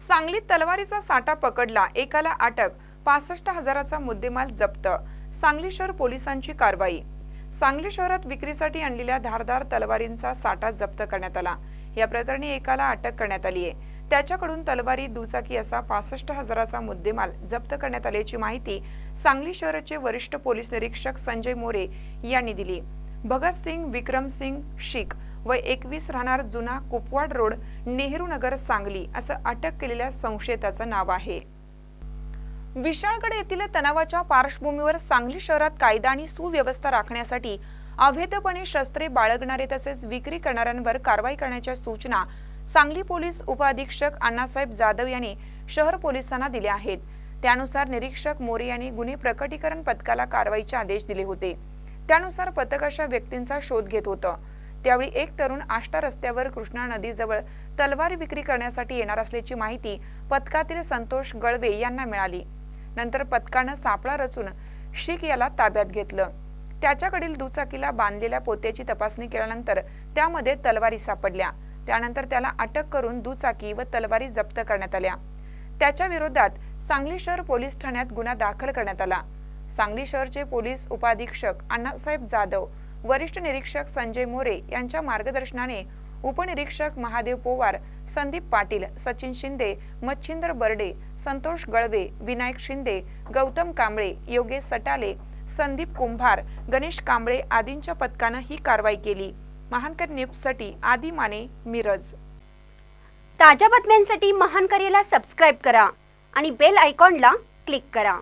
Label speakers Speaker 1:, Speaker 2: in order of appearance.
Speaker 1: सांगलीत तलवारीचा साठा पकडला एकाला अटक पासष्ट हजाराचा मुद्देमाल जप्त सांगली शहर पोलिसांची कारवाई. सांगली शहरात विक्रीसाठी आणलेल्या धारदार तलवारींचा साठा जप्त करण्यात आला. या प्रकरणी एकाला अटक करण्यात आली आहे. त्याच्याकडून तलवारी दुचाकी असा पासष्ट हजाराचा मुद्देमाल जप्त करण्यात आल्याची माहिती सांगली शहराचे वरिष्ठ पोलीस निरीक्षक संजय मोरे यांनी दिली. भगतसिंग विक्रमसिंग शीख व एकवीस राहणार जुना कुपवाड रोड नेहरू नगर सांगली असं अटक केलेल्या संशयिताचं नाव आहे. विशाळगड येथील तणावाच्या पार्श्वभूमीवर सांगली शहरात कायदा आणि सुव्यवस्था राखण्यासाठी अवैधपणे शस्त्रे बाळगणारे तसेच विक्री करणाऱ्यांवर कारवाई करण्याच्या सूचना सांगली पोलीस उपअधीक्षक अण्णासाहेब जाधव यांनी शहर पोलिसांना दिल्या आहेत. त्यानुसार निरीक्षक मोरे यांनी गुन्हे प्रकटीकरण पथकाला कारवाईचे आदेश दिले होते. त्यानुसार पथक अशा व्यक्तींचा शोध घेत होतं. त्यावेळी एक तरुण आष्टा रस्त्यावर कृष्णा नदीजवळ तलवार विक्री करण्यासाठी येणार असल्याची माहिती पथकातील संतोष गळवे यांना मिळाली. नंतर पथकानं सापळा रचून शीख याला ताब्यात घेतलं. त्याच्याकडील दुचाकीला बांधलेल्या पोत्याची तपासणी केल्यानंतर त्यामध्ये तलवारी सापडल्या. त्यानंतर त्याला अटक करून दुचाकी व तलवारी जप्त करण्यात आल्या. त्याच्या विरोधात सांगली शहर पोलीस ठाण्यात गुन्हा दाखल करण्यात आला. सांगली शहरचे पोलीस उपाधीक्षक अण्णासाहेब जाधव वरिष्ठ निरीक्षक संजय मोरे यांच्या मार्गदर्शनाने उपनिरीक्षक महादेव पोवार संदीप पाटील सचिन शिंदे मच्छिंद्र बर्डे संतोष गळवे विनायक शिंदे गौतम कांबळे योगेश सटाले संदीप कुंभार गणेश कांबळे आदींच्या पथकानं ही कारवाई केली. महानकर न्यूजसाठी आदी माने मिरज.
Speaker 2: ताज्या बातम्यांसाठी महानकरेला सबस्क्राईब करा आणि बेल आयकॉनला क्लिक करा.